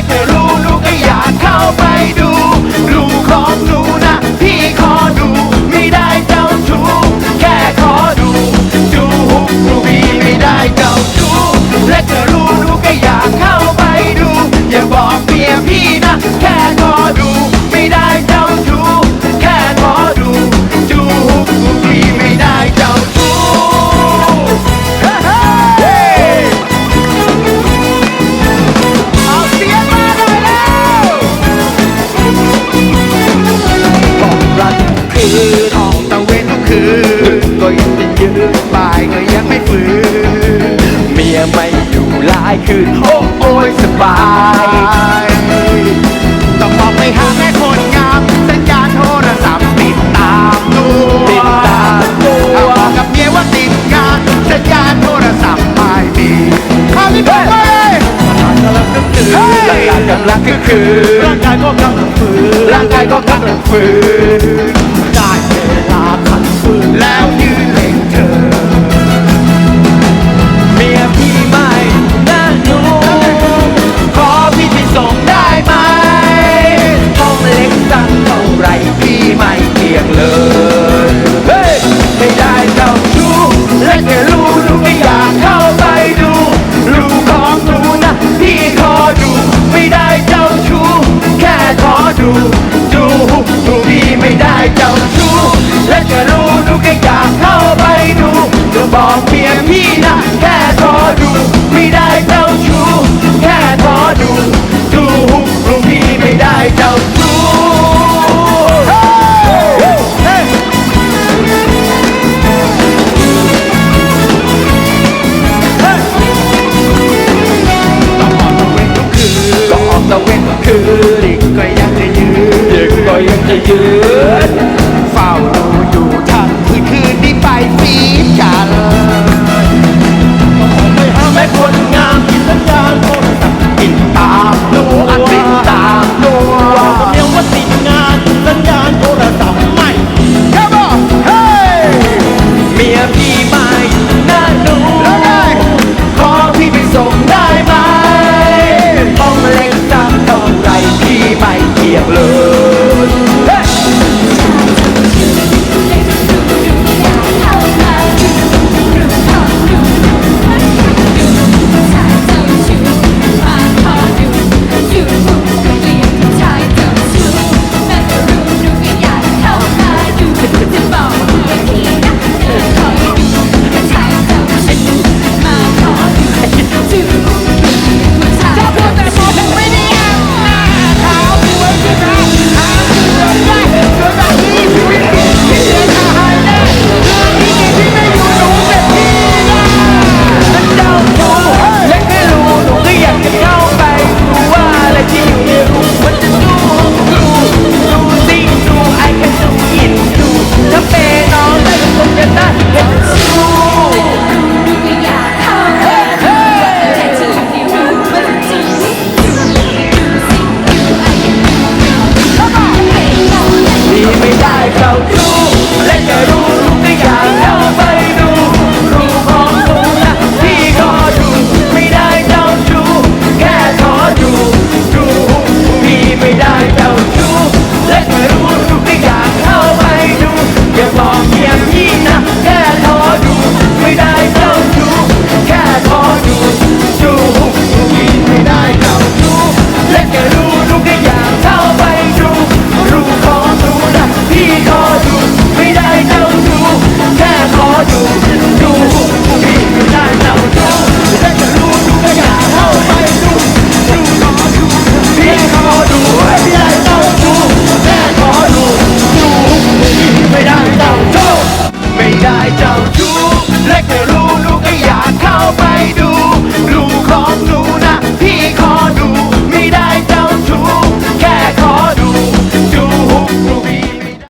กไม่รู้ลูกก็อยากเข้าไปดู ลูกของหนูนะ พี่ขอดู ไม่ได้เจ้าชู้แค่ขอดู ดูหุบรูบีไม่ได้เจ้าชู้ายคือโอ้โอยสบายต้องบอกไปหาแม่คนงามสัญญาณโทรศัพท์ติดตามตัวติดตามตัวบอกกับเมียว่าติดงานสัญญาณโทรศัพท์ไม่มีคาริเบ้ร่างกายกำลังก็คือร่างกายก็กำลังฟื้นร่างกายก็กำลังฟื้น to do